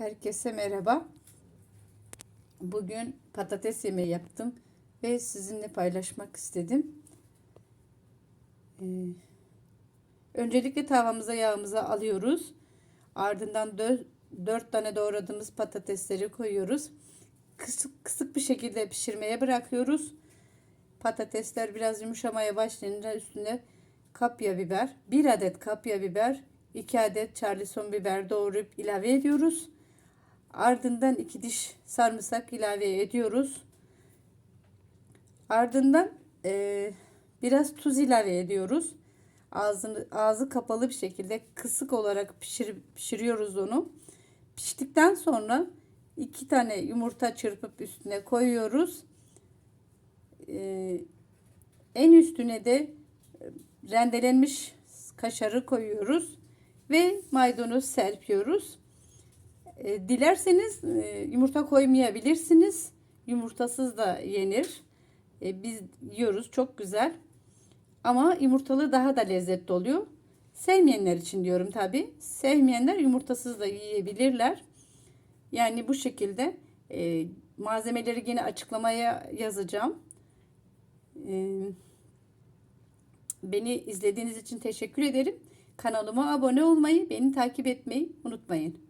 Herkese merhaba. Bugün patates yemeği yaptım ve sizinle paylaşmak istedim. Ee, öncelikle tavamıza yağımızı alıyoruz. Ardından 4 tane doğradığımız patatesleri koyuyoruz. Kısık, kısık bir şekilde pişirmeye bırakıyoruz. Patatesler biraz yumuşamaya başlayınca üstüne kapya biber, 1 adet kapya biber, 2 adet charlison biber doğrayıp ilave ediyoruz. Ardından 2 diş sarımsak ilave ediyoruz. Ardından e, biraz tuz ilave ediyoruz. Ağzını, ağzı kapalı bir şekilde kısık olarak pişir, pişiriyoruz onu. Piştikten sonra iki tane yumurta çırpıp üstüne koyuyoruz. Ee, en üstüne de rendelenmiş kaşarı koyuyoruz ve maydanoz serpiyoruz. E, dilerseniz e, yumurta koymayabilirsiniz. Yumurtasız da yenir. E, biz yiyoruz çok güzel. Ama yumurtalı daha da lezzetli oluyor. Sevmeyenler için diyorum tabi. Sevmeyenler yumurtasız da yiyebilirler. Yani bu şekilde e, malzemeleri yine açıklamaya yazacağım. E, beni izlediğiniz için teşekkür ederim. Kanalıma abone olmayı, beni takip etmeyi unutmayın.